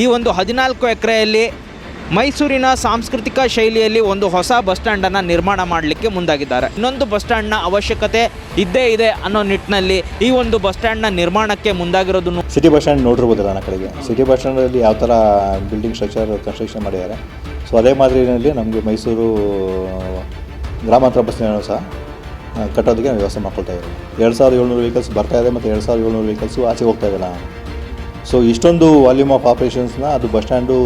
ಈ ಒಂದು ಹದಿನಾಲ್ಕು ಎಕರೆಯಲ್ಲಿ ಮೈಸೂರಿನ ಸಾಂಸ್ಕೃತಿಕ ಶೈಲಿಯಲ್ಲಿ ಒಂದು ಹೊಸ ಬಸ್ ಸ್ಟ್ಯಾಂಡನ್ನು ನಿರ್ಮಾಣ ಮಾಡಲಿಕ್ಕೆ ಮುಂದಾಗಿದ್ದಾರೆ. ಇನ್ನೊಂದು ಬಸ್ ಸ್ಟ್ಯಾಂಡ್ನ ಅವಶ್ಯಕತೆ ಇದ್ದೇ ಇದೆ ಅನ್ನೋ ನಿಟ್ಟಿನಲ್ಲಿ ಈ ಒಂದು ಬಸ್ ಸ್ಟ್ಯಾಂಡ್ನ ನಿರ್ಮಾಣಕ್ಕೆ ಮುಂದಾಗಿರೋದನ್ನು ಸಿಟಿ ಬಸ್ ಸ್ಟ್ಯಾಂಡ್ ನೋಡಿರ್ಬೋದಲ್ಲ ನನ್ನ ಕಡೆಗೆ. ಸಿಟಿ ಬಸ್ ಸ್ಟ್ಯಾಂಡಲ್ಲಿ ಯಾವ ಥರ ಬಿಲ್ಡಿಂಗ್ ಸ್ಟ್ರಕ್ಚರ್, ಕನ್ಸ್ಟ್ರಕ್ಷನ್ ಮಾಡಿದ್ದಾರೆ. ಸೊ ಅದೇ ಮಾದರಿಯಲ್ಲಿ ನಮಗೆ ಮೈಸೂರು ಗ್ರಾಮಾಂತರ ಬಸ್ ನಿಲ್ದಾಣ ಸಹ ಕಟ್ಟೋದಕ್ಕೆ ವ್ಯವಸ್ಥೆ ಮಾಡ್ಕೊಳ್ತಾ ಇದ್ದೀವಿ. ಎರಡು ಸಾವಿರದ ಏಳ್ನೂರು ವೆಹಿಕಲ್ಸ್ ಬರ್ತಾ ಇದೆ ಮತ್ತು ಎರಡು ಸಾವಿರದ ಏಳ್ನೂರು ವೆಹಿಕಲ್ಸು ಆಚೆ ಹೋಗ್ತಾ ಇದೆಯಲ್ಲ ಸೊ ಇಷ್ಟೊಂದು ವಾಲ್ಯೂಮ್ ಆಫ್ ಆಪರೇಷನ್ಸ್ನ ಅದು ಬಸ್ ಸ್ಟ್ಯಾಂಡು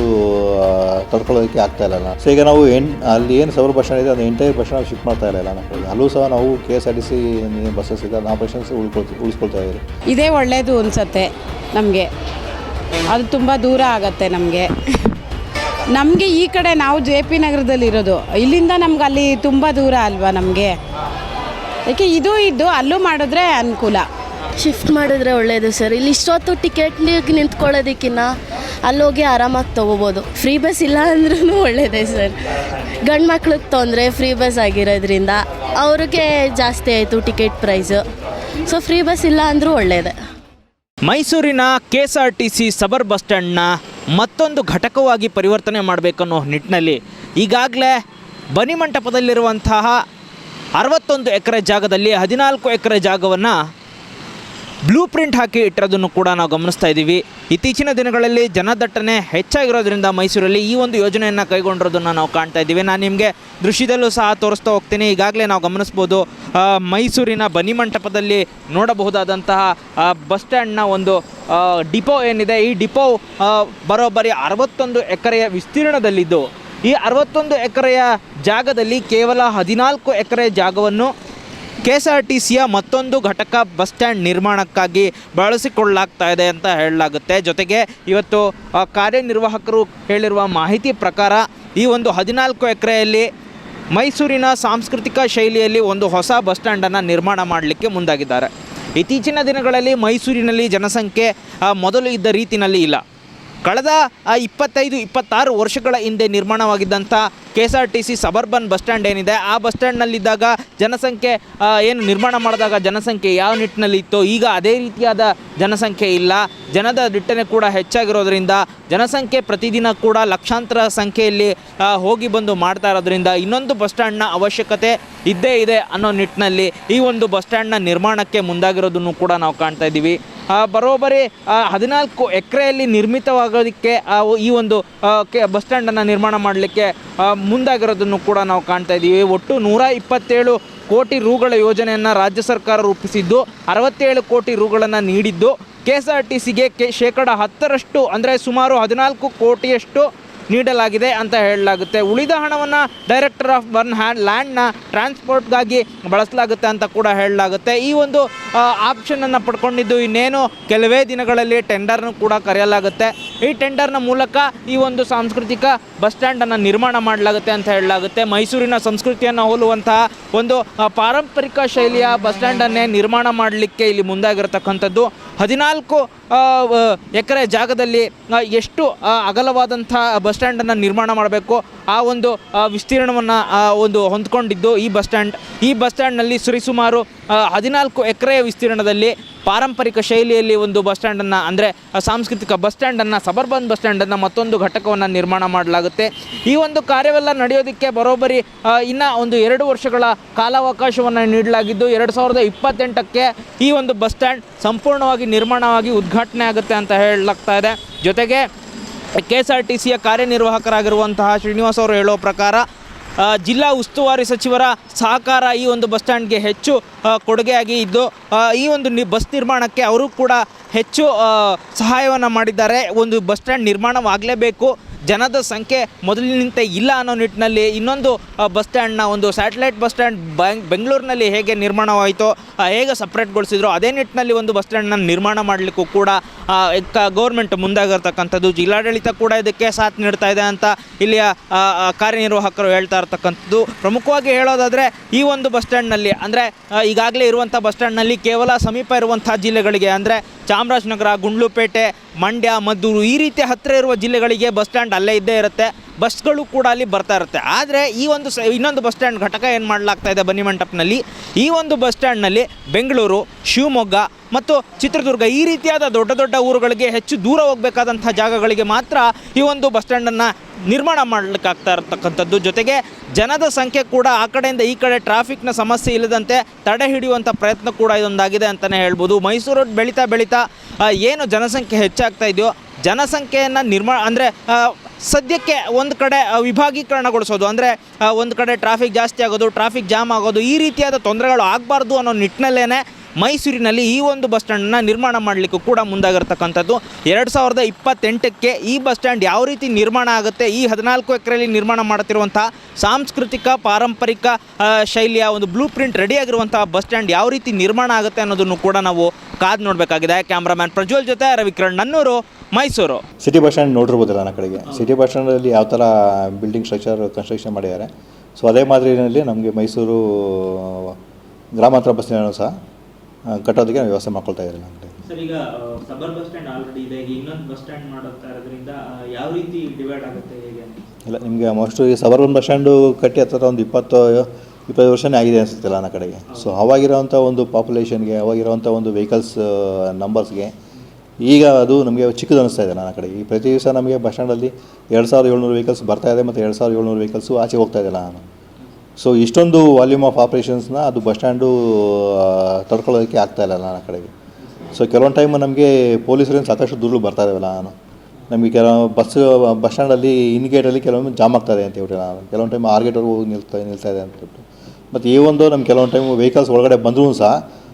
ತಡ್ಕೊಳ್ಳೋದಕ್ಕೆ ಆಗ್ತಾ ಇಲ್ಲ ಸೊ ಈಗ ನಾವು ಎನ್, ಅಲ್ಲಿ ಏನು ಸೌರ ಬಸ್ ಸ್ಟ್ಯಾಂಡ್ ಇದೆ, ಅದು ಎಂಟೈರ್ ಬಸ್ ಸ್ಟ್ಯಾಂಡ್ ಶಿಫ್ಟ್ ಮಾಡ್ತಾ ಇಲ್ಲ ಅಲ್ಲೂ ಸಹ ನಾವು K S R T C buses ಇದೆ ಅದನ್ನ ಆಪರೇಷನ್ಸ್ ಉಳ್ಕೊಳ್ತೀವಿ ಉಳಿಸ್ಕೊಳ್ತಾ ಇದ್ದೀವಿ ಇದೇ ಒಳ್ಳೆಯದು ಅನಿಸತ್ತೆ ನಮಗೆ. ಅದು ತುಂಬ ದೂರ ಆಗತ್ತೆ ನಮಗೆ. ನಮಗೆ ಈ ಕಡೆ ನಾವು ಜೆ ಪಿ ನಗರದಲ್ಲಿರೋದು ಇಲ್ಲಿಂದ ನಮ್ಗೆ ಅಲ್ಲಿ ತುಂಬ ದೂರ ಅಲ್ವಾ ನಮಗೆ? ಯಾಕೆ ಇದು ಇದ್ದು ಅಲ್ಲೂ ಮಾಡಿದ್ರೆ ಅನುಕೂಲ. ಶಿಫ್ಟ್ ಮಾಡಿದ್ರೆ ಒಳ್ಳೆಯದು ಸರ್. ಇಲ್ಲಿ ಇಷ್ಟೊತ್ತು ಟಿಕೆಟ್ಗೆ ನಿಂತ್ಕೊಳ್ಳೋದಕ್ಕಿನ್ನ ಅಲ್ಲೋಗಿ ಆರಾಮಾಗಿ ತೊಗೋಬೋದು. ಫ್ರೀ ಬಸ್ ಇಲ್ಲ ಅಂದ್ರೂ ಒಳ್ಳೆಯದೇ ಸರ್. ಗಂಡು ಮಕ್ಳಿಗೆ ತೊಂದರೆ ಫ್ರೀ ಬಸ್ ಆಗಿರೋದ್ರಿಂದ ಅವ್ರಿಗೆ ಜಾಸ್ತಿ ಆಯಿತು ticket price. So free bus ಇಲ್ಲ ಅಂದರೂ ಒಳ್ಳೆಯದೇ ಮೈಸೂರಿನ K S R T C suburban bus ಸ್ಟ್ಯಾಂಡ್ನ ಮತ್ತೊಂದು ಘಟಕವಾಗಿ ಪರಿವರ್ತನೆ ಮಾಡಬೇಕನ್ನೋ ನಿಟ್ಟಿನಲ್ಲಿ ಈಗಾಗಲೇ ಬನಿಮಂಟಪದಲ್ಲಿರುವಂತಹ ಅರವತ್ತೊಂದು ಎಕರೆ ಜಾಗದಲ್ಲಿ ಹದಿನಾಲ್ಕು ಎಕರೆ ಜಾಗವನ್ನು ಬ್ಲೂ ಪ್ರಿಂಟ್ ಹಾಕಿ ಇಟ್ಟಿರೋದನ್ನು ಕೂಡ ನಾವು ಗಮನಿಸ್ತಾ ಇದ್ದೀವಿ. ಇತ್ತೀಚಿನ ದಿನಗಳಲ್ಲಿ ಜನದಟ್ಟಣೆ ಹೆಚ್ಚಾಗಿರೋದ್ರಿಂದ ಮೈಸೂರಲ್ಲಿ ಈ ಒಂದು ಯೋಜನೆಯನ್ನು ಕೈಗೊಂಡಿರೋದನ್ನು ನಾವು ಕಾಣ್ತಾ ಇದ್ದೀವಿ. ನಾನು ನಿಮಗೆ ದೃಶ್ಯದಲ್ಲೂ ಸಹ ತೋರಿಸ್ತಾ ಹೋಗ್ತೀನಿ. ಈಗಾಗಲೇ ನಾವು ಗಮನಿಸ್ಬೋದು ಮೈಸೂರಿನ ಬನಿಮಂಟಪದಲ್ಲಿ ನೋಡಬಹುದಾದಂತಹ ಬಸ್ ಸ್ಟ್ಯಾಂಡ್ನ ಒಂದು ಡಿಪೋ ಏನಿದೆ, ಈ ಡಿಪೋ ಬರೋಬ್ಬರಿ ಅರವತ್ತೊಂದು ಎಕರೆಯ ವಿಸ್ತೀರ್ಣದಲ್ಲಿದ್ದು, ಈ ಅರವತ್ತೊಂದು ಎಕರೆಯ ಜಾಗದಲ್ಲಿ ಕೇವಲ ಹದಿನಾಲ್ಕು ಎಕರೆ ಜಾಗವನ್ನು ಕೆ ಎಸ್ ಮತ್ತೊಂದು ಘಟಕ ಬಸ್ ಸ್ಟ್ಯಾಂಡ್ ನಿರ್ಮಾಣಕ್ಕಾಗಿ ಬಳಸಿಕೊಳ್ಳಲಾಗ್ತಾ ಇದೆ ಅಂತ ಹೇಳಲಾಗುತ್ತೆ. ಜೊತೆಗೆ ಇವತ್ತು ಕಾರ್ಯನಿರ್ವಾಹಕರು ಹೇಳಿರುವ ಮಾಹಿತಿ ಪ್ರಕಾರ ಈ ಒಂದು ಹದಿನಾಲ್ಕು ಎಕರೆಯಲ್ಲಿ ಮೈಸೂರಿನ ಸಾಂಸ್ಕೃತಿಕ ಶೈಲಿಯಲ್ಲಿ ಒಂದು ಹೊಸ ಬಸ್ ಸ್ಟ್ಯಾಂಡನ್ನು ನಿರ್ಮಾಣ ಮಾಡಲಿಕ್ಕೆ ಮುಂದಾಗಿದ್ದಾರೆ. ಇತ್ತೀಚಿನ ದಿನಗಳಲ್ಲಿ ಮೈಸೂರಿನಲ್ಲಿ ಜನಸಂಖ್ಯೆ ಮೊದಲು ಇದ್ದ ರೀತಿಯಲ್ಲಿ ಇಲ್ಲ. ಕಳೆದ ಇಪ್ಪತ್ತೈದು, ಇಪ್ಪತ್ತಾರು ವರ್ಷಗಳ ಹಿಂದೆ ನಿರ್ಮಾಣವಾಗಿದ್ದಂಥ K S R T C suburban bus stand ಏನಿದೆ, ಆ ಬಸ್ ಸ್ಟ್ಯಾಂಡ್ನಲ್ಲಿದ್ದಾಗ ಜನಸಂಖ್ಯೆ ಏನು ನಿರ್ಮಾಣ ಮಾಡಿದಾಗ ಜನಸಂಖ್ಯೆ ಯಾವ ನಿಟ್ಟಿನಲ್ಲಿ ಇತ್ತು, ಈಗ ಅದೇ ರೀತಿಯಾದ ಜನಸಂಖ್ಯೆ ಇಲ್ಲ. ಜನದ ದಿಟ್ಟನೆ ಕೂಡ ಹೆಚ್ಚಾಗಿರೋದ್ರಿಂದ ಜನಸಂಖ್ಯೆ ಪ್ರತಿದಿನ ಕೂಡ ಲಕ್ಷಾಂತರ ಸಂಖ್ಯೆಯಲ್ಲಿ ಹೋಗಿ ಬಂದು ಮಾಡ್ತಾ ಇರೋದ್ರಿಂದ ಇನ್ನೊಂದು ಬಸ್ ಸ್ಟ್ಯಾಂಡ್ನ ಅವಶ್ಯಕತೆ ಇದ್ದೇ ಇದೆ ಅನ್ನೋ ನಿಟ್ಟಿನಲ್ಲಿ ಈ ಒಂದು ಬಸ್ ಸ್ಟ್ಯಾಂಡ್ನ ನಿರ್ಮಾಣಕ್ಕೆ ಮುಂದಾಗಿರೋದನ್ನು ಕೂಡ ನಾವು ಕಾಣ್ತಾ ಇದ್ದೀವಿ. ಬರೋಬ್ಬರಿ ಹದಿನಾಲ್ಕು ಎಕರೆಯಲ್ಲಿ ನಿರ್ಮಿತವಾಗೋದಕ್ಕೆ ಈ ಒಂದು ಕೆ, ಬಸ್ ಸ್ಟ್ಯಾಂಡನ್ನು ನಿರ್ಮಾಣ ಮಾಡಲಿಕ್ಕೆ ಮುಂದಾಗಿರೋದನ್ನು ಕೂಡ ನಾವು ಕಾಣ್ತಾ ಇದ್ದೀವಿ. ಒಟ್ಟು ನೂರ ಇಪ್ಪತ್ತೇಳು ಕೋಟಿ ರೂಗಳ ಯೋಜನೆಯನ್ನು ರಾಜ್ಯ ಸರ್ಕಾರ ರೂಪಿಸಿದ್ದು, ಅರವತ್ತೇಳು ಕೋಟಿ ರೂಗಳನ್ನು ನೀಡಿದ್ದು, ಕೆ ಎಸ್ ಆರ್ ಟಿ ಸಿಗೆ ಕೆ, ಶೇಕಡ ಹತ್ತರಷ್ಟು, ಅಂದರೆ ಸುಮಾರು ಹದಿನಾಲ್ಕು ಕೋಟಿಯಷ್ಟು ನೀಡಲಾಗಿದೆ ಅಂತ ಹೇಳಲಾಗುತ್ತೆ. ಉಳಿದ ಹಣವನ್ನು ಡೈರೆಕ್ಟರ್ ಆಫ್ ಬರ್ನ್ ಹ್ಯಾಂಡ್ ಲ್ಯಾಂಡ್ನ ಟ್ರಾನ್ಸ್ಪೋರ್ಟ್ಗಾಗಿ ಬಳಸಲಾಗುತ್ತೆ ಅಂತ ಕೂಡ ಹೇಳಲಾಗುತ್ತೆ. ಈ ಒಂದು ಆಪ್ಷನನ್ನು ಪಡ್ಕೊಂಡಿದ್ದು ಇನ್ನೇನು ಕೆಲವೇ ದಿನಗಳಲ್ಲಿ ಟೆಂಡರ್ನು ಕೂಡ ಕರೆಯಲಾಗುತ್ತೆ. ಈ ಟೆಂಡರ್ನ ಮೂಲಕ ಈ ಒಂದು ಸಾಂಸ್ಕೃತಿಕ ಬಸ್ ಸ್ಟ್ಯಾಂಡನ್ನು ನಿರ್ಮಾಣ ಮಾಡಲಾಗುತ್ತೆ ಅಂತ ಹೇಳಲಾಗುತ್ತೆ. ಮೈಸೂರಿನ ಸಂಸ್ಕೃತಿಯನ್ನು ಹೋಲುವಂತಹ ಒಂದು ಪಾರಂಪರಿಕ ಶೈಲಿಯ ಬಸ್ ಸ್ಟ್ಯಾಂಡನ್ನೇ ನಿರ್ಮಾಣ ಮಾಡಲಿಕ್ಕೆ ಇಲ್ಲಿ ಮುಂದಾಗಿರತಕ್ಕಂಥದ್ದು. ಹದಿನಾಲ್ಕು ಎಕರೆ ಜಾಗದಲ್ಲಿ ಎಷ್ಟು ಅಗಲವಾದಂಥ ಬಸ್ ಸ್ಟ್ಯಾಂಡನ್ನು ನಿರ್ಮಾಣ ಮಾಡಬೇಕು. ಆ ಒಂದು ವಿಸ್ತೀರ್ಣವನ್ನು ಒಂದು ಹೊಂದ್ಕೊಂಡಿದ್ದು ಈ ಬಸ್ ಸ್ಟ್ಯಾಂಡ್. ಈ ಬಸ್ ಸ್ಟ್ಯಾಂಡ್ನಲ್ಲಿ ಸರಿಸುಮಾರು ಹದಿನಾಲ್ಕು ಎಕರೆಯ ವಿಸ್ತೀರ್ಣದಲ್ಲಿ ಪಾರಂಪರಿಕ ಶೈಲಿಯಲ್ಲಿ ಒಂದು ಬಸ್ ಸ್ಟ್ಯಾಂಡನ್ನು ಅಂದರೆ ಸಾಂಸ್ಕೃತಿಕ ಬಸ್ ಸ್ಟ್ಯಾಂಡನ್ನು ಸಬರ್ಬನ್ ಬಸ್ ಸ್ಟ್ಯಾಂಡನ್ನು ಮತ್ತೊಂದು ಘಟಕವನ್ನು ನಿರ್ಮಾಣ ಮಾಡಲಾಗುತ್ತೆ. ಈ ಒಂದು ಕಾರ್ಯವೆಲ್ಲ ನಡೆಯೋದಕ್ಕೆ ಬರೋಬ್ಬರಿ ಇನ್ನ ಒಂದು ಎರಡು ವರ್ಷಗಳ ಕಾಲಾವಕಾಶವನ್ನು ನೀಡಲಾಗಿದ್ದು, ಎರಡು ಸಾವಿರದ ಇಪ್ಪತ್ತೆಂಟಕ್ಕೆ ಈ ಒಂದು ಬಸ್ ಸ್ಟ್ಯಾಂಡ್ ಸಂಪೂರ್ಣವಾಗಿ ನಿರ್ಮಾಣವಾಗಿ ಉದ್ಘಾಟನೆ ಆಗುತ್ತೆ ಅಂತ ಹೇಳಲಾಗ್ತಾ ಇದೆ. ಜೊತೆಗೆ ಕೆ ಎಸ್ ಆರ್ ಕಾರ್ಯನಿರ್ವಾಹಕರಾಗಿರುವಂತಹ ಶ್ರೀನಿವಾಸ್ ಅವರು ಹೇಳೋ ಪ್ರಕಾರ ಜಿಲ್ಲಾ ಉಸ್ತುವಾರಿ ಸಚಿವರ ಸಹಕಾರ ಈ ಒಂದು ಬಸ್ ಸ್ಟ್ಯಾಂಡ್ಗೆ ಹೆಚ್ಚು ಕೊಡುಗೆಯಾಗಿ ಇದ್ದು ಈ ಒಂದು ನಿ, ಬಸ್ ನಿರ್ಮಾಣಕ್ಕೆ ಅವರು ಕೂಡ ಹೆಚ್ಚು ಸಹಾಯವನ್ನು ಮಾಡಿದ್ದಾರೆ. ಒಂದು ಬಸ್ ಸ್ಟ್ಯಾಂಡ್ ನಿರ್ಮಾಣವಾಗಲೇಬೇಕು. ಜನದ ಸಂಖ್ಯೆ ಮೊದಲಿನಂತೆ ಇಲ್ಲ ಅನ್ನೋ ನಿಟ್ಟಿನಲ್ಲಿ ಇನ್ನೊಂದು ಬಸ್ ಸ್ಟ್ಯಾಂಡ್ನ ಒಂದು ಸ್ಯಾಟಲೈಟ್ ಬಸ್ ಸ್ಟ್ಯಾಂಡ್ ಬೆಂಗ್ ಬೆಂಗಳೂರಿನಲ್ಲಿ ಹೇಗೆ ನಿರ್ಮಾಣವಾಯಿತೋ ಹೇಗೆ ಸಪ್ರೇಟ್ಗೊಳಿಸಿದ್ರು ಅದೇ ನಿಟ್ಟಿನಲ್ಲಿ ಒಂದು ಬಸ್ ಸ್ಟ್ಯಾಂಡ್ನ ನಿರ್ಮಾಣ ಮಾಡಲಿಕ್ಕೂ ಕೂಡ ಗೌರ್ಮೆಂಟ್ ಮುಂದಾಗಿರ್ತಕ್ಕಂಥದ್ದು, ಜಿಲ್ಲಾಡಳಿತ ಕೂಡ ಇದಕ್ಕೆ ಸಾಥ್ ನೀಡ್ತಾ ಇದೆ ಅಂತ ಇಲ್ಲಿಯ ಕಾರ್ಯನಿರ್ವಾಹಕರು ಹೇಳ್ತಾ ಇರ್ತಕ್ಕಂಥದ್ದು. ಪ್ರಮುಖವಾಗಿ ಹೇಳೋದಾದರೆ, ಈ ಒಂದು ಬಸ್ ಸ್ಟ್ಯಾಂಡ್ನಲ್ಲಿ, ಅಂದರೆ ಈಗಾಗಲೇ ಇರುವಂಥ ಬಸ್ ಸ್ಟ್ಯಾಂಡ್ನಲ್ಲಿ ಕೇವಲ ಸಮೀಪ ಇರುವಂಥ ಜಿಲ್ಲೆಗಳಿಗೆ, ಅಂದರೆ ಚಾಮರಾಜನಗರ ಗುಂಡ್ಲುಪೇಟೆ ಮಂಡ್ಯ ಮದ್ದೂರು ಈ ರೀತಿ ಹತ್ತಿರ ಇರುವ ಜಿಲ್ಲೆಗಳಿಗೆ ಬಸ್ ಸ್ಟ್ಯಾಂಡ್ ಅಲ್ಲೇ ಇದ್ದೇ ಇರುತ್ತೆ. ಬಸ್ಗಳು ಕೂಡ ಅಲ್ಲಿ ಬರ್ತಾ ಇರುತ್ತೆ. ಆದರೆ ಈ ಒಂದು ಸ, ಇನ್ನೊಂದು ಬಸ್ ಸ್ಟ್ಯಾಂಡ್ ಘಟಕ ಏನು ಮಾಡಲಾಗ್ತಾ ಇದೆ ಬನ್ನಿ ಮಂಟಪನಲ್ಲಿ? ಈ ಒಂದು ಬಸ್ ಸ್ಟ್ಯಾಂಡ್ನಲ್ಲಿ ಬೆಂಗಳೂರು, ಶಿವಮೊಗ್ಗ ಮತ್ತು ಚಿತ್ರದುರ್ಗ ಈ ರೀತಿಯಾದ ದೊಡ್ಡ ದೊಡ್ಡ ಊರುಗಳಿಗೆ ಹೆಚ್ಚು ದೂರ ಹೋಗಬೇಕಾದಂಥ ಜಾಗಗಳಿಗೆ ಮಾತ್ರ ಈ ಒಂದು ಬಸ್ ಸ್ಟ್ಯಾಂಡನ್ನು ನಿರ್ಮಾಣ ಮಾಡಲಿಕ್ಕಾಗ್ತಾ ಇರತಕ್ಕಂಥದ್ದು. ಜೊತೆಗೆ ಜನದ ಸಂಖ್ಯೆ ಕೂಡ ಆ ಕಡೆಯಿಂದ ಈ ಕಡೆ ಟ್ರಾಫಿಕ್ನ ಸಮಸ್ಯೆ ಇಲ್ಲದಂತೆ ತಡೆ ಹಿಡಿಯುವಂಥ ಪ್ರಯತ್ನ ಕೂಡ ಇದೊಂದಾಗಿದೆ ಅಂತಲೇ ಹೇಳ್ಬೋದು. ಮೈಸೂರು ಬೆಳೀತಾ ಬೆಳೀತಾ ಏನು ಜನಸಂಖ್ಯೆ ಹೆಚ್ಚಾಗ್ತಾ ಇದೆಯೋ, ಜನಸಂಖ್ಯೆಯನ್ನು ನಿರ್ಮಾಣ ಅಂದರೆ ಸದ್ಯಕ್ಕೆ ಒಂದು ಕಡೆ ವಿಭಾಗೀಕರಣಗೊಳಿಸೋದು, ಅಂದರೆ ಒಂದು ಕಡೆ ಟ್ರಾಫಿಕ್ ಜಾಸ್ತಿ ಆಗೋದು ಟ್ರಾಫಿಕ್ ಜಾಮ್ ಆಗೋದು, ಈ ರೀತಿಯಾದ ತೊಂದರೆಗಳು ಆಗಬಾರ್ದು ಅನ್ನೋ ನಿಟ್ಟಿನಲ್ಲೇ ಮೈಸೂರಿನಲ್ಲಿ ಈ ಒಂದು ಬಸ್ ಸ್ಟ್ಯಾಂಡನ್ನು ನಿರ್ಮಾಣ ಮಾಡಲಿಕ್ಕೂ ಕೂಡ ಮುಂದಾಗಿರ್ತಕ್ಕಂಥದ್ದು. ಎರಡು ಸಾವಿರದ ಇಪ್ಪತ್ತೆಂಟಕ್ಕೆ ಈ ಬಸ್ ಸ್ಟ್ಯಾಂಡ್ ಯಾವ ರೀತಿ ನಿರ್ಮಾಣ ಆಗುತ್ತೆ, ಈ ಹದಿನಾಲ್ಕು ಎಕರೆಯಲ್ಲಿ ನಿರ್ಮಾಣ ಮಾಡುತ್ತಿರುವಂಥ ಸಾಂಸ್ಕೃತಿಕ, ಪಾರಂಪರಿಕ ಶೈಲಿಯ ಒಂದು ಬ್ಲೂ ಪ್ರಿಂಟ್ ರೆಡಿಯಾಗಿರುವಂತಹ ಬಸ್ ಸ್ಟ್ಯಾಂಡ್ ಯಾವ ರೀತಿ ನಿರ್ಮಾಣ ಆಗುತ್ತೆ ಅನ್ನೋದನ್ನು ಕೂಡ ನಾವು ಕಾದು ನೋಡಬೇಕಾಗಿದೆ. ಕ್ಯಾಮ್ರಾಮ್ಯಾನ್ ಪ್ರಜ್ವಲ್ ಜೊತೆ ರವಿಕಿರಣ್ ನನ್ನೂರು. ಮೈಸೂರು. ಸಿಟಿ ಬಸ್ ಸ್ಟ್ಯಾಂಡ್ ನೋಡಿರ್ಬೋದಲ್ಲ ನನ್ನ ಕಡೆಗೆ. ಸಿಟಿ ಬಸ್ ಸ್ಟ್ಯಾಂಡಲ್ಲಿ ಯಾವ ಥರ ಬಿಲ್ಡಿಂಗ್ ಸ್ಟ್ರಕ್ಚರ್ ಕನ್ಸ್ಟ್ರಕ್ಷನ್ ಮಾಡಿದ್ದಾರೆ. ಸೊ ಅದೇ ಮಾದರಿಯಲ್ಲಿ ನಮಗೆ ಮೈಸೂರು ಗ್ರಾಮಾಂತರ ಬಸ್ ನಿಲ್ದಾಣ ಸಹ ಕಟ್ಟೋದಕ್ಕೆ ನಾವು ವ್ಯವಸ್ಥೆ ಮಾಡ್ಕೊಳ್ತಾ ಇದ್ದೀವಿ ನಮ್ಮ ಕಡೆ. ಸರ್ ಈಗ ಸಬರ್ ಬಸ್ ಸ್ಟ್ಯಾಂಡ್ ಆಲ್ರೆಡಿ ಇದೆ. ಈಗ ಇನ್ನೊಂದು ಬಸ್ ಸ್ಟ್ಯಾಂಡ್ ಮಾಡುತ್ತಾ ಇರೋದ್ರಿಂದ ಯಾವ ರೀತಿ ಡಿವೈಡ್ ಆಗುತ್ತೆ ಹೇಗೆ ಇಲ್ಲ ನಿಮಗೆ ಮೋಸ್ಟ್ ಈ ಸಬರ್ಬನ್ ಬಸ್ ಸ್ಟ್ಯಾಂಡು ಕಟ್ಟಿ ಹತ್ತಿರ ಒಂದು ಇಪ್ಪತ್ತು ಇಪ್ಪತ್ತು ವರ್ಷನೇ ಆಗಿದೆ ಅನಿಸುತ್ತಿಲ್ಲ ನನ್ನ ಕಡೆಗೆ. ಸೊ ಅವಾಗಿರೋವಂಥ ಒಂದು ಪಾಪ್ಯುಲೇಷನ್ಗೆ ಅವಾಗಿರೋವಂಥ ಒಂದು ವೆಹಿಕಲ್ಸ್ ನಂಬರ್ಸ್ಗೆ ಈಗ ಅದು ನಮಗೆ ಚಿಕ್ಕದು ಅನಿಸ್ತಾ ಇದೆ ನನ್ನ ಕಡೆ. ಈ ಪ್ರತಿ ದಿವಸ ನಮಗೆ ಬಸ್ ಸ್ಟ್ಯಾಂಡಲ್ಲಿ ಎರಡು ಸಾವಿರದ ಏಳ್ನೂರು ವೆಹಿಕಲ್ಸ್ ಬರ್ತಾ ಇದೆ ಮತ್ತು ಎರಡು ಸಾವಿರದ ಏಳ್ನೂರು ವೆಹಿಕಲ್ಸು ಆಚೆ ಹೋಗ್ತಾ ಇದೆಲ್ಲ ನಾನು. ಸೊ ಇಷ್ಟೊಂದು ವಾಲ್ಯೂಮ್ ಆಫ್ ಆಪ್ರೇಷನ್ಸ್ನ ಅದು ಬಸ್ ಸ್ಟ್ಯಾಂಡು ತಡ್ಕೊಳ್ಳೋದಕ್ಕೆ ಆಗ್ತಾ ಇಲ್ಲ ನನ್ನ ಕಡೆಗೆ. ಸೊ ಕೆಲವೊಂದು ಟೈಮ್ ನಮಗೆ ಪೊಲೀಸರಿಂದ ಸಾಕಷ್ಟು ದೂರಲು ಬರ್ತಾ ಇದ್ದಾವಲ್ಲ ನಾನು. ನಮಗೆ ಕೆಲವು ಬಸ್ ಬಸ್ ಸ್ಟ್ಯಾಂಡಲ್ಲಿ ಇನ್ ಗೇಟಲ್ಲಿ ಕೆಲವೊಮ್ಮೆ ಜಾಮ್ ಆಗ್ತದೆ ಅಂತ ಹೇಳ್ಬಿಟ್ಟು ನಾನು. ಕೆಲವೊಂದು ಟೈಮ್ ಆರ್ ಗೇಟ್ವರೆಗೂ ನಿಲ್ತಾ ನಿಲ್ತಾ ಇದೆ ಅಂತ ಮತ್ತು ಈ ಒಂದು ನಮ್ಮ ಕೆಲವೊಂದು ಟೈಮ್ ವೆಹಿಕಲ್ಸ್ ಒಳಗಡೆ ಬಂದರೂ ಸಹ ಆ,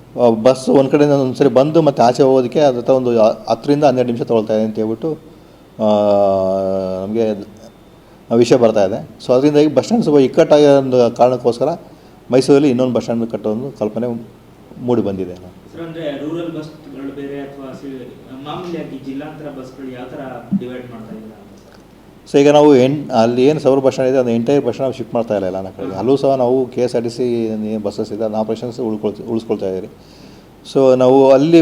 ಬಸ್ ಒಂದು ಕಡೆಯಿಂದ ಒಂದೊಂದು ಸರಿ ಬಂದು ಮತ್ತು ಆಚೆ ಹೋಗೋದಕ್ಕೆ ಅದ್ರ ಹತ್ರ ಒಂದು ಹತ್ತರಿಂದ ಹನ್ನೆರಡು ನಿಮಿಷ ತೊಗೊಳ್ತಾ ಇದೆ ಅಂತ ಹೇಳ್ಬಿಟ್ಟು ನಮಗೆ ವಿಷಯ ಬರ್ತಾ ಇದೆ. ಸೊ ಅದರಿಂದಾಗಿ ಬಸ್ ಸ್ಟ್ಯಾಂಡ್ ಸ್ವಲ್ಪ ಇಕ್ಕಟ್ಟಾಗಿರೋ ಒಂದು ಕಾರಣಕ್ಕೋಸ್ಕರ ಮೈಸೂರಲ್ಲಿ ಇನ್ನೊಂದು ಬಸ್ ಸ್ಟ್ಯಾಂಡ್ ಕಟ್ಟೋ ಒಂದು ಕಲ್ಪನೆ ಮೂಡಿ ಬಂದಿದೆ. ರೂರಲ್ ಬಸ್ಗಳು ಬೇರೆ ಅಥವಾ ಮಾಮೂಲಿಯಾಗಿ ಜಿಲ್ಲಾಂತರ ಬಸ್ಗಳು ಯಾವ ಥರ ಡಿವೈಡ್ ಮಾಡ್ತಾ ಇದ್ದೀರಾ? ಸೊ ಈಗ ನಾವು ಎನ್, ಅಲ್ಲಿ ಏನು ಸೌರ ಬಸ್ ಇದೆ ಅದು ಎಂಟೈರ್ ಬಸ್ ನಾವು ಶಿಫ್ಟ್ ಮಾಡ್ತಾ ಇಲ್ಲ ನನ್ನ ಕಡೆಗೆ ಅಲ್ಲೂ ಸಹ ನಾವು K S R T C buses ಇದೆ, ಅದನ್ನ ಆಪ್ರೇಷನ್ಸ್ ಉಳ್ಕೊಳ್ ಉಳಿಸ್ಕೊಳ್ತಾ ಇದ್ದೀರಿ. ಸೊ ನಾವು ಅಲ್ಲಿ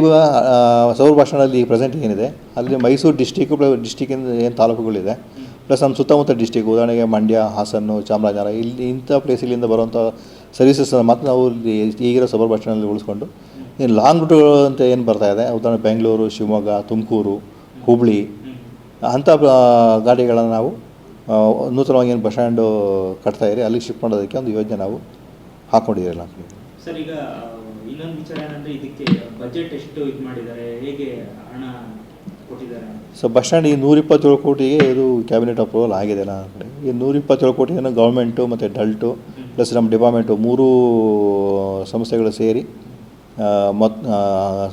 ಸೌರ ಭಾಷಣದಲ್ಲಿ ಪ್ರೆಸೆಂಟ್ ಏನಿದೆ, ಅಲ್ಲಿ ಮೈಸೂರು ಡಿಸ್ಟಿಕ್ಕು ಡಿಸ್ಟಿಕ್ಕಿಂದ ಏನು ತಾಲೂಕುಗಳಿದೆ ಪ್ಲಸ್ ನಮ್ಮ ಸುತ್ತಮುತ್ತ ಡಿಸ್ಟಿಕ್ ಉದಾಹರಣೆಗೆ ಮಂಡ್ಯ ಹಾಸನ್ನು ಚಾಮರಾಜನಗರ, ಇಲ್ಲಿ ಇಂಥ ಪ್ಲೇಸ್ ಇಲ್ಲಿಂದ ಬರುವಂಥ ಸರ್ವಿಸಸ್ನ ಮಾತ್ರ ನಾವು ಇಲ್ಲಿ ಈಗಿರೋ ಸೌರ ಭಾಷಣದಲ್ಲಿ ಉಳಿಸ್ಕೊಂಡು, ಇನ್ನು ಲಾಂಗ್ ರೂಟ್ಗಳು ಅಂತ ಏನು ಬರ್ತಾ ಇದೆ, ಉದಾಹರಣೆ ಬೆಂಗಳೂರು, ಶಿವಮೊಗ್ಗ, ತುಮಕೂರು, ಹುಬ್ಳಿ ಅಂಥ ಗಾಡಿಗಳನ್ನು ನಾವು ನೂತನವಾಗಿ ಏನು ಬಸ್ ಸ್ಟ್ಯಾಂಡು ಕಟ್ತಾ ಇರಿ ಅಲ್ಲಿಗೆ ಶಿಫ್ಟ್ ಮಾಡೋದಕ್ಕೆ ಒಂದು ಯೋಜನೆ ನಾವು ಹಾಕ್ಕೊಂಡಿದ್ದೀರಲ್ಲ ಸರ್ ಈಗ ಇನ್ನೊಂದು ವಿಚಾರ ಏನಂದರೆ ಇದಕ್ಕೆ ಬಜೆಟ್ ಎಷ್ಟು ಇದು ಮಾಡಿದ್ದಾರೆ ಹೇಗೆ ಹಣ ಕೊಟ್ಟಿದ್ದಾರೆ? ಸೊ ಬಸ್ ಸ್ಟ್ಯಾಂಡ್ ಈ ನೂರ ಇಪ್ಪತ್ತೇಳು ಕೋಟಿಗೆ ಇದು ಕ್ಯಾಬಿನೆಟ್ ಅಪ್ರೂವಲ್ ಆಗಿದೆ ನನ್ನ ಕಡೆ ಈ ನೂರ ಇಪ್ಪತ್ತೇಳು ಕೋಟಿಯನ್ನು ಗೌರ್ಮೆಂಟು ಮತ್ತು ಡಲ್ಟು ಪ್ಲಸ್ ನಮ್ಮ ಡಿಪಾರ್ಟ್ಮೆಂಟು ಮೂರೂ ಸಂಸ್ಥೆಗಳು ಸೇರಿ ಮತ್ತು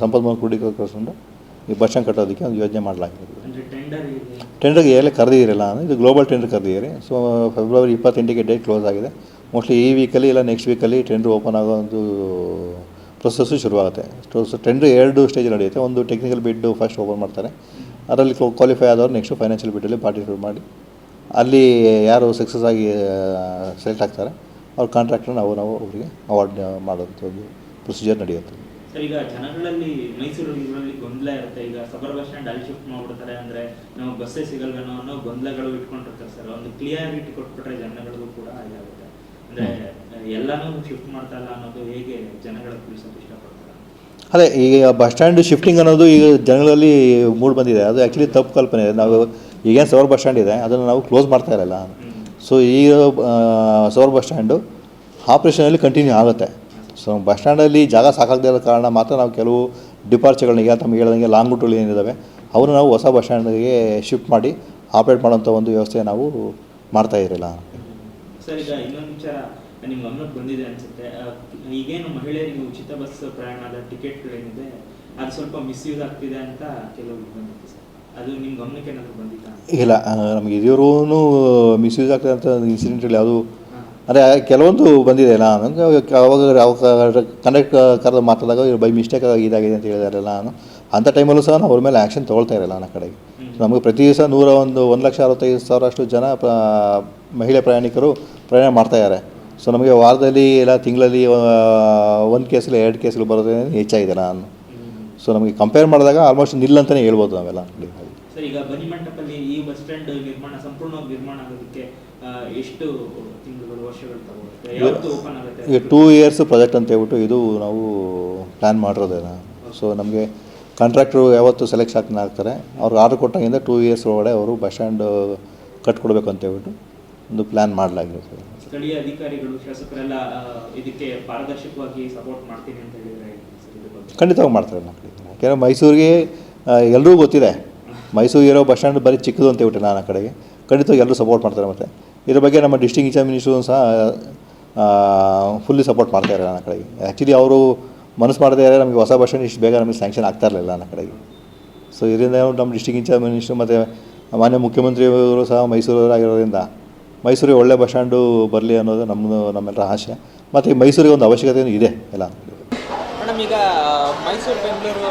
ಸಂಪನ್ಮೂಲ ಕ್ರೋಢೀಕರಿಸಿಕೊಂಡು ಈ ಬಸ್ ಸ್ಟ್ಯಾಂಡ್ ಕಟ್ಟೋದಕ್ಕೆ ಒಂದು ಯೋಜನೆ ಮಾಡಲಾಗಿದೆ. ಟೆಂಡರ್ಗೆ ಎಲ್ಲ ಕರೆದಿದ್ದೀರಲ್ಲ, ಇದು ಗ್ಲೋಬಲ್ ಟೆಂಡರ್ ಕರೆದಿದ್ದೀರಿ. ಸೊ ಫೆಬ್ರವರಿ ಇಪ್ಪತ್ತೆಂಟಿಗೆ ಡೇಟ್ ಕ್ಲೋಸ್ ಆಗಿದೆ. ಮೋಸ್ಟ್ಲಿ ಈ ವೀಕಲ್ಲಿ ಇಲ್ಲ ನೆಕ್ಸ್ಟ್ ವೀಕಲ್ಲಿ ಟೆಂಡರ್ ಓಪನ್ ಆಗೋ ಒಂದು ಪ್ರೊಸೆಸ್ಸು ಶುರುವಾಗುತ್ತೆ. ಸೊ ಟೆಂಡರ್ ಎರಡು ಸ್ಟೇಜ್ ನಡೆಯುತ್ತೆ. ಒಂದು ಟೆಕ್ನಿಕಲ್ ಬಿಡ್ಡು ಫಸ್ಟ್ ಓಪನ್ ಮಾಡ್ತಾರೆ. ಅದರಲ್ಲಿ ಕ್ವಾಲಿಫೈ ಆದವರು ನೆಕ್ಸ್ಟ್ ಫೈನಾನ್ಷಿಯಲ್ ಬಿಡ್ಡಲ್ಲಿ ಪಾರ್ಟಿಸಿಪೇಟ್ ಮಾಡಿ. ಅಲ್ಲಿ ಯಾರು ಸಕ್ಸಸ್ ಆಗಿ ಸೆಲೆಕ್ಟ್ ಆಗ್ತಾರೆ, ಅವ್ರ ಕಾಂಟ್ರಾಕ್ಟ್ನ ನಾವು ನಾವು ಅವರಿಗೆ ಅವಾರ್ಡ್ ಮಾಡೋಂಥ ಒಂದು ಪ್ರೊಸೀಜರ್ ನಡೆಯುತ್ತೆ. ಸರ್ ಈಗ ಜನಗಳಲ್ಲಿ ಮೈಸೂರು ಇದರಲ್ಲಿ ಗೊಂದಲ ಇರುತ್ತೆ. ಈಗ ಸಬರ್ ಬಸ್ ಸ್ಟ್ಯಾಂಡ್ ಅಲ್ಲಿ ಶಿಫ್ಟ್ ಮಾಡ್ಬಿಡ್ತಾರೆ ಅಂದ್ರೆ ನಮಗೆ ಬಸ್ಸೇ ಸಿಗಲ್ವೇನೋ ಅನ್ನೋ ಗೊಂದಲಗಳು ಇಟ್ಕೊಂಡಿರ್ತಾರೆ ಸರ್. ಒಂದು ಕ್ಲಿಯಾರಿಟಿ ಕೊಟ್ಬಿಟ್ರೆ ಜನಗಳಿಗೂ ಕೂಡ ಇದಾಗುತ್ತೆ ಅಂದ್ರೆ ಎಲ್ಲಾನು ಶಿಫ್ಟ್ ಮಾಡ್ತಾ ಇಲ್ಲ ಅನ್ನೋದು ಹೇಗೆ ಜನಗಳ ತಿಳಿಸೋಕೆ ಇಷ್ಟಪಡ್ತಾರೆ? ಅದೇ ಈಗ ಬಸ್ ಸ್ಟ್ಯಾಂಡ್ ಶಿಫ್ಟಿಂಗ್ ಅನ್ನೋದು ಈಗ ಜನಗಳಲ್ಲಿ ಮೂಡ್ ಬಂದಿದೆ. ಅದು ಆ್ಯಕ್ಚುಲಿ ತಪ್ಪು ಕಲ್ಪನೆ. ಇದೆ ನಾವು ಈಗೇನು ಸವರ್ ಬಸ್ ಸ್ಟ್ಯಾಂಡ್ ಇದೆ ಅದನ್ನು ನಾವು ಕ್ಲೋಸ್ ಮಾಡ್ತಾ ಇರಲ್ಲ. ಸೊ ಈಗ ಸವರ್ ಬಸ್ ಸ್ಟ್ಯಾಂಡು ಆಪ್ರೇಷನಲ್ಲಿ ಕಂಟಿನ್ಯೂ ಆಗುತ್ತೆ. ಸೊ ಬಸ್ ಸ್ಟ್ಯಾಂಡಲ್ಲಿ ಜಾಗ ಸಾಕಾಗದೇ ಇರೋ ಕಾರಣ ಮಾತ್ರ ನಾವು ಕೆಲವು ಡಿಪಾರ್ಚರ್ಗಳನ್ನ ಈಗ ತಮಗೆ ಹೇಳಿದಂಗೆ ಲಾಂಗ್ ರೂಟ್ಗಳು ಏನಿದ್ದಾವೆ ಅವರು ನಾವು ಹೊಸ ಬಸ್ ಸ್ಟ್ಯಾಂಡ್ಗೆ ಶಿಫ್ಟ್ ಮಾಡಿ ಆಪ್ರೇಟ್ ಮಾಡೋಂಥ ಒಂದು ವ್ಯವಸ್ಥೆ ನಾವು ಮಾಡ್ತಾ ಇರಲಿಲ್ಲ. ಸರ್ ಈಗ ಇನ್ನೊಂದು ವಿಚಾರ ನಿಮ್ಮ ಗಮನಕ್ಕೆ ಬಂದಿದೆ ಅನ್ಸುತ್ತೆ. ಈಗೇನು ಮಹಿಳೆಯರಿಗೆ ಉಚಿತ ಬಸ್ ಪ್ರಯಾಣದ ಟಿಕೆಟ್ಗಳೇನಿದೆ ಅದು ಸ್ವಲ್ಪ ಮಿಸ್ಯೂಸ್ ಆಗ್ತಿದೆ ಅಂತ ಕೆಲವು ಸರ್. ಅದು ನಿಮ್ಮ ಗಮನಕ್ಕೆ ಏನಾದರೂ ಬಂದಿಲ್ಲ ಇಲ್ಲ ನಮಗೆ ಮಿಸ್ ಮಿಸ್ಯೂಸ್ ಆಗ್ತದೆ ಅಂತ ಇನ್ಸಿಡೆಂಟ್ಗಳು ಯಾವುದು ಅಂದರೆ ಕೆಲವೊಂದು ಬಂದಿದೆ. ನಾನು ಅವಾಗ ಅವಾಗ ಕನೆಕ್ಟ್ ಕರೆದು ಮಾತಾಡಿದಾಗ ಬೈ ಮಿಸ್ಟೇಕ್ ಆಗಿ ಇದಾಗಿದೆ ಅಂತ ಹೇಳಿದಾರಲ್ಲ ನಾನು. ಅಂಥ ಟೈಮಲ್ಲೂ ಸಹ ನಾವು ಅವ್ರ ಮೇಲೆ ಆ್ಯಕ್ಷನ್ ತೊಗೊಳ್ತಾ ಇರಲ್ಲ ನನ್ನ ಕಡೆಗೆ. ನಮಗೆ ಪ್ರತಿ ದಿವಸ ನೂರ ಒಂದು ಒಂದು ಲಕ್ಷ ಅರವತ್ತೈದು ಸಾವಿರ ಅಷ್ಟು ಜನ ಮಹಿಳೆ ಪ್ರಯಾಣಿಕರು ಪ್ರಯಾಣ ಮಾಡ್ತಾ ಇದ್ದಾರೆ. ಸೊ ನಮಗೆ ವಾರದಲ್ಲಿ ಇಲ್ಲ ತಿಂಗಳಲ್ಲಿ ಒಂದು ಕೇಸಲ್ಲಿ ಎರಡು ಕೇಸಲ್ಲಿ ಬರೋದೇ ಹೆಚ್ಚಾಗಿದೆ ನಾನು. ಸೊ ನಮಗೆ ಕಂಪೇರ್ ಮಾಡಿದಾಗ ಆಲ್ಮೋಸ್ಟ್ ನಿಲ್ಲಂತಲೇ ಹೇಳ್ಬೋದು ನಾವೆಲ್ಲ. ಸರ್ ಈಗ ಬನ್ನಿ ಮಂಟಪಲ್ಲಿ ಈ ಬಸ್ ಸ್ಟ್ಯಾಂಡ್ ನಿರ್ಮಾಣ ಸಂಪೂರ್ಣವಾಗಿ ನಿರ್ಮಾಣ ಆಗೋದಕ್ಕೆ ಎಷ್ಟು ಈಗ ಟೂ ಇಯರ್ಸ್ ಪ್ರಾಜೆಕ್ಟ್ ಅಂತ ಹೇಳ್ಬಿಟ್ಟು ಇದು ನಾವು ಪ್ಲ್ಯಾನ್ ಮಾಡಿರೋದೇನ? ಸೊ ನಮಗೆ ಕಾಂಟ್ರಾಕ್ಟ್ರು ಯಾವತ್ತು ಸೆಲೆಕ್ಷನ್ ಆಗ್ತಾರೆ ಅವ್ರು ಆರ್ಡರ್ ಕೊಟ್ಟಾಗಿಂದ ಟೂ ಇಯರ್ಸ್ ಒಳಗಡೆ ಅವರು ಬಸ್ ಸ್ಟ್ಯಾಂಡ್ ಕಟ್ಕೊಡ್ಬೇಕು ಅಂತ ಹೇಳ್ಬಿಟ್ಟು ಒಂದು ಪ್ಲ್ಯಾನ್ ಮಾಡಲಾಗಿರುತ್ತೆ. ಸ್ಥಳೀಯ ಅಧಿಕಾರಿಗಳು ಶಾಸಕರೆಲ್ಲ ಇದಕ್ಕೆ ಪಾರದರ್ಶಕವಾಗಿ ಸಪೋರ್ಟ್ ಮಾಡ್ತೀನಿ ಅಂತ ಹೇಳಿದ್ರೆ ಖಂಡಿತವಾಗಿ ಮಾಡ್ತಾರೆ ನಮ್ಮ ಕಡೆ ಯಾಕೆಂದರೆ ಮೈಸೂರಿಗೆ ಎಲ್ಲರಿಗೂ ಗೊತ್ತಿದೆ. ಮೈಸೂರು ಇರೋ ಬಸ್ ಸ್ಟ್ಯಾಂಡ್ ಬರೀ ಚಿಕ್ಕದು ಅಂತ ಹೇಳ್ಬಿಟ್ಟೆ ನಾನು ಆ ಕಡೆಗೆ. ಖಂಡಿತವಾಗಿ ಎಲ್ಲರೂ ಸಪೋರ್ಟ್ ಮಾಡ್ತಾರೆ ಮತ್ತು. ಇದ್ರ ಬಗ್ಗೆ ನಮ್ಮ ಡಿಸ್ಟಿಕ್ ಇನ್ಚಾರ್ಜ್ ಸಹ ಫುಲ್ಲಿ ಸಪೋರ್ಟ್ ಮಾಡ್ತಾರೆ ನನ್ನ ಕಡೆಗೆ. ಆ್ಯಕ್ಚುಲಿ ಅವರು ಮನಸ್ಸು ಮಾಡದೇ ಇದ್ದಾರೆ, ನಮಗೆ ಹೊಸ ಬಸ್ ಇಷ್ಟು ಬೇಗ ನಮಗೆ ಸ್ಯಾಂಕ್ಷನ್ ಆಗ್ತಾ ಇರಲಿಲ್ಲ ನನ್ನ ಕಡೆಗೆ. ಸೊ ಇದರಿಂದ ನಮ್ಮ ಡಿಸ್ಟಿಕ್ ಇನ್ಚಾರ್ಜ್ ಮಿನಿಸ್ಟ್ರು ಮತ್ತು ಮಾನ್ಯ ಮುಖ್ಯಮಂತ್ರಿಯವರು ಸಹ ಮೈಸೂರವರಾಗಿರೋದ್ರಿಂದ, ಮೈಸೂರಿಗೆ ಒಳ್ಳೆ ಬಸ್ ಸ್ಟ್ಯಾಂಡು ಬರಲಿ ಅನ್ನೋದು ನಮ್ಮದು ನಮ್ಮೆಲ್ಲರ ಆಸೆ ಮತ್ತು ಮೈಸೂರಿಗೆ ಒಂದು ಅವಶ್ಯಕತೆಯೂ ಇದೆ ಎಲ್ಲ. ಈಗ ಮೈಸೂರು, ಬೆಂಗಳೂರು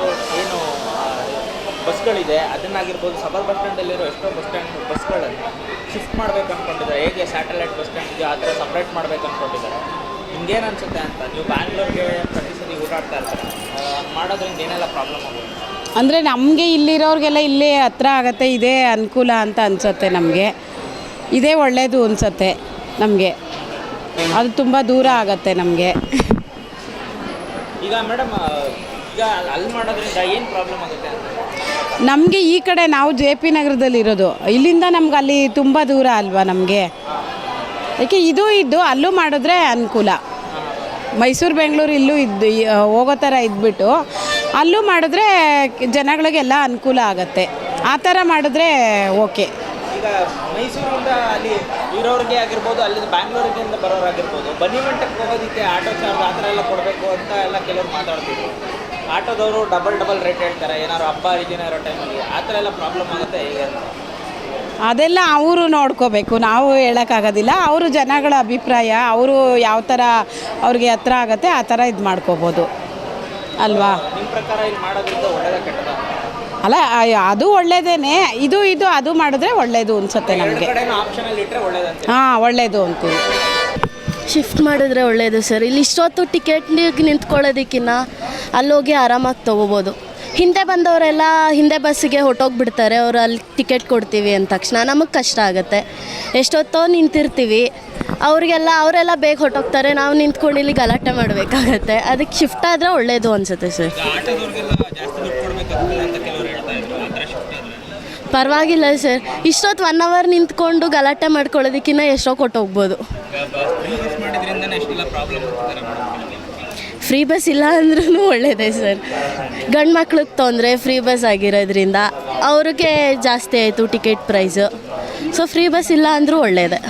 ಬಸ್ಗಳಿದೆ ಅದನ್ನಾಗಿರ್ಬೋದು ಸಬರ್ ಬಸ್ ಸ್ಟ್ಯಾಂಡಲ್ಲಿರೋ ಎಷ್ಟೋ ಬಸ್ ಸ್ಟ್ಯಾಂಡ್ ಬಸ್ಗಳನ್ನು ಶಿಫ್ಟ್ ಮಾಡ್ಬೇಕು ಅಂದ್ಕೊಂಡಿದ್ದಾರೆ ಹೇಗೆ ಸ್ಯಾಟಲೈಟ್ ಬಸ್ ಸ್ಟ್ಯಾಂಡ್ ಇದೆ ಆ ಥರ ಸಪ್ರೇಟ್ ಮಾಡ್ಬೇಕು ಅಂದ್ಕೊಂಡಿದ್ದಾರೆ ನಿಮ್ಗೇನು ಅನ್ಸುತ್ತೆ ಅಂತ ನೀವು ಬ್ಯಾಂಗ್ಳೂರ್ಗೆ ಪ್ರತಿ ಸತಿ ಓಡಾಡ್ತಾ ಇರ್ತಾರೆ. ಮಾಡೋದ್ರಿಂದ ಏನೆಲ್ಲ ಪ್ರಾಬ್ಲಮ್ ಆಗುತ್ತೆ? ಅಂದರೆ ನಮಗೆ ಇಲ್ಲಿರೋರಿಗೆಲ್ಲ ಇಲ್ಲೇ ಹತ್ರ ಆಗುತ್ತೆ ಇದೇ ಅನುಕೂಲ ಅಂತ ಅನಿಸುತ್ತೆ ನಮಗೆ. ಇದೇ ಒಳ್ಳೆಯದು ಅನಿಸುತ್ತೆ ನಮಗೆ. ಅದು ತುಂಬ ದೂರ ಆಗತ್ತೆ ನಮಗೆ. ಈಗ ಮೇಡಮ್ ಈಗ ಅಲ್ಲಿ ಮಾಡೋದ್ರಿಂದ ಏನು ಪ್ರಾಬ್ಲಮ್ ಆಗುತ್ತೆ ಅಂತ? ನಮಗೆ ಈ ಕಡೆ ನಾವು ಜೆ ಪಿ ನಗರದಲ್ಲಿರೋದು ಇಲ್ಲಿಂದ ನಮ್ಗೆ ಅಲ್ಲಿ ತುಂಬ ದೂರ ಅಲ್ವಾ ನಮಗೆ? ಯಾಕೆ ಇದು ಇದ್ದು ಅಲ್ಲೂ ಮಾಡಿದ್ರೆ ಅನುಕೂಲ. ಮೈಸೂರು, ಬೆಂಗಳೂರು ಇಲ್ಲೂ ಇದ್ದು ಹೋಗೋ ಥರ ಇದ್ಬಿಟ್ಟು ಅಲ್ಲೂ ಮಾಡಿದ್ರೆ ಜನಗಳಿಗೆಲ್ಲ ಅನುಕೂಲ ಆಗುತ್ತೆ. ಆ ಥರ ಮಾಡಿದ್ರೆ ಓಕೆ. ಮೈಸೂರಿಂದ ಅಲ್ಲಿ ಇರೋರಿಗೆ ಆಗಿರ್ಬೋದು ಅಲ್ಲಿ ಬ್ಯಾಂಗ್ಳೂರಿಗಿಂದ ಬರೋರಾಗಿರ್ಬೋದು ಬನ್ನಿ ಮಂಟಕ್ಕೆ ಹೋಗೋದಕ್ಕೆ ಆಟೋ ಚಾರ್ಜ್ ಆ ಥರ ಎಲ್ಲ ಕೊಡಬೇಕು ಅಂತ ಎಲ್ಲ ಕೆಲವರು ಮಾತಾಡ್ತಿದ್ರು. ಆಟೋದವರು ಡಬಲ್ ಡಬಲ್ ರೇಟ್ ಹೇಳ್ತಾರೆ. ಏನಾದ್ರು ಹಬ್ಬ ಹರಿದಿನ ಇರೋ ಟೈಮಲ್ಲಿ ಆ ಥರ ಎಲ್ಲ ಪ್ರಾಬ್ಲಮ್ ಆಗುತ್ತೆ ಈಗ ಅಂತ? ಅದೆಲ್ಲ ಅವರು ನೋಡ್ಕೋಬೇಕು. ನಾವು ಹೇಳೋಕ್ಕಾಗೋದಿಲ್ಲ ಅವರು ಜನಗಳ ಅಭಿಪ್ರಾಯ ಅವರು ಯಾವ ಥರ ಅವ್ರಿಗೆ ಹತ್ರ ಆಗುತ್ತೆ ಆ ಥರ ಇದು ಮಾಡ್ಕೋಬೋದು. ಅಲ್ವಾ? ನಿಮ್ಮ ಪ್ರಕಾರ ಇಲ್ಲಿ ಮಾಡೋದ್ರಿಂದ ಒಳ್ಳೆಯದ ಕೆಟ್ಟದ? ಅಲ್ಲ ಅದು ಒಳ್ಳೇದೇನೆ. ಇದು ಇದು ಅದು ಮಾಡಿದ್ರೆ ಒಳ್ಳೇದು ಅನ್ಸುತ್ತೆ ನಮಗೆ. ಕಡೆನೂ ಆಪ್ಷನಲ್ಲಿ ಇಟ್ಟರೆ ಒಳ್ಳೇದಂತೆ. ಹಾಂ ಒಳ್ಳೇದು ಅಂತೀವಿ. ಶಿಫ್ಟ್ ಮಾಡಿದ್ರೆ ಒಳ್ಳೆಯದು ಸರ್. ಇಲ್ಲಿ ಇಷ್ಟೊತ್ತು ಟಿಕೆಟ್ಗೆ ನಿಂತ್ಕೊಳ್ಳೋದಕ್ಕಿನ್ನ ಅಲ್ಲೋಗಿ ಆರಾಮಾಗಿ ತೊಗೋಬೋದು. ಹಿಂದೆ ಬಂದವರೆಲ್ಲ ಹಿಂದೆ ಬಸ್ಸಿಗೆ ಹೊಟ್ಟೋಗ್ಬಿಡ್ತಾರೆ ಅವರು ಅಲ್ಲಿ ಟಿಕೆಟ್ ಕೊಡ್ತೀವಿ ಅಂದ ತಕ್ಷಣ. ನಮಗೆ ಕಷ್ಟ ಆಗುತ್ತೆ. ಎಷ್ಟೊತ್ತೋ ನಿಂತಿರ್ತೀವಿ. ಅವರಿಗೆಲ್ಲ, ಅವರೆಲ್ಲ ಬೇಗ ಹೊಟ್ಟೋಗ್ತಾರೆ ನಾವು ನಿಂತ್ಕೊಂಡು ಇಲ್ಲಿ ಗಲಾಟೆ ಮಾಡಬೇಕಾಗತ್ತೆ. ಅದಕ್ಕೆ ಶಿಫ್ಟ್ ಆದರೆ ಒಳ್ಳೆಯದು ಅನಿಸುತ್ತೆ ಸರ್. ಪರವಾಗಿಲ್ಲ ಸರ್. ಇಷ್ಟೊತ್ತು ಒನ್ ಅವರ್ ನಿಂತ್ಕೊಂಡು ಗಲಾಟೆ ಮಾಡ್ಕೊಳ್ಳೋದಕ್ಕಿಂತ ಎಷ್ಟೋ ಆಗ್ತಿದ್ದಾರೆ ಮೇಡಮ್ ಫ್ರೀ ಬಸ್ ಇಲ್ಲ ಅಂದ್ರೂ ಒಳ್ಳೆಯದೇ ಸರ್. ಗಂಡು ಮಕ್ಳಿಗೆ ತೊಂದರೆ ಫ್ರೀ ಬಸ್ ಆಗಿರೋದ್ರಿಂದ ಅವ್ರಿಗೆ ಜಾಸ್ತಿ ಆಯಿತು ticket price so free bus ಇಲ್ಲ ಅಂದರೂ ಒಳ್ಳೆಯದೇ